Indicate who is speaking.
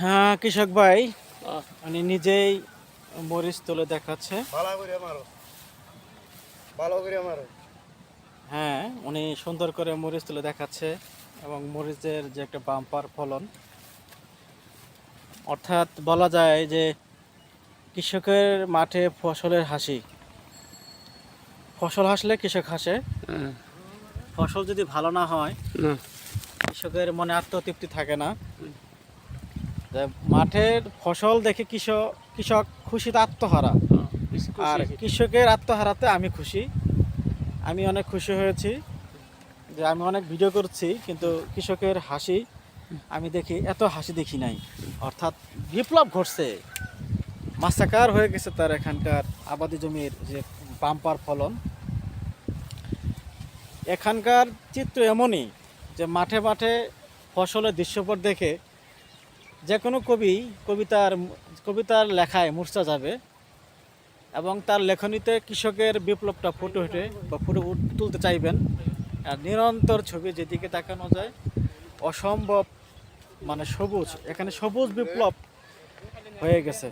Speaker 1: হ্যাঁ কৃষক ভাই। উনি নিজেই মরিচ তুলে দেখাচ্ছে।
Speaker 2: ভালো করে মারো। ভালো করে মারো।
Speaker 1: হ্যাঁ উনি সুন্দর করে মরিচ তুলে দেখাচ্ছে এবং মরিচের যে একটা বাম্পার ফলন। অর্থাৎ বলা যায় যে কৃষকের মাঠে ফসলের হাসি। ফসল হাসলে কৃষক হাসে।
Speaker 3: হ্যাঁ,
Speaker 1: ফসল যদি ভালো না হয় কৃষকের মনে আত্মতৃপ্তি থাকে না। যে মাঠের ফসল দেখে কৃষক কৃষক খুশিতে আত্মহারা।
Speaker 3: খুশি
Speaker 1: আর কৃষকের আত্মহারাতে আমি খুশি। আমি অনেক খুশি হয়েছি যে আমি অনেক ভিডিও করছি কিন্তু কৃষকের হাসি আমি দেখি এত হাসি দেখি নাই। অর্থাৎ বিপ্লব ঘটছে। মাসাকার হয়ে গেছে তার এখানকার আবাদি জমির যে বাম্পার ফলন। এখানকার চিত্র এমনই যে মাঠে মাঠে ফসলের দৃশ্যপট দেখে যে কোনো কবি, কবিতার কবিতার লেখায় মূর্ছা যাবে এবং তার লেখনীতে কৃষকের বিপ্লবটা ফুটে উঠে বা ফুটে তুলতে চাইবেন। আর নিরন্তর ছবি যেদিকে তাকানো যায়, অসম্ভব মানে সবুজ, এখানে সবুজ বিপ্লব হয়ে গেছে।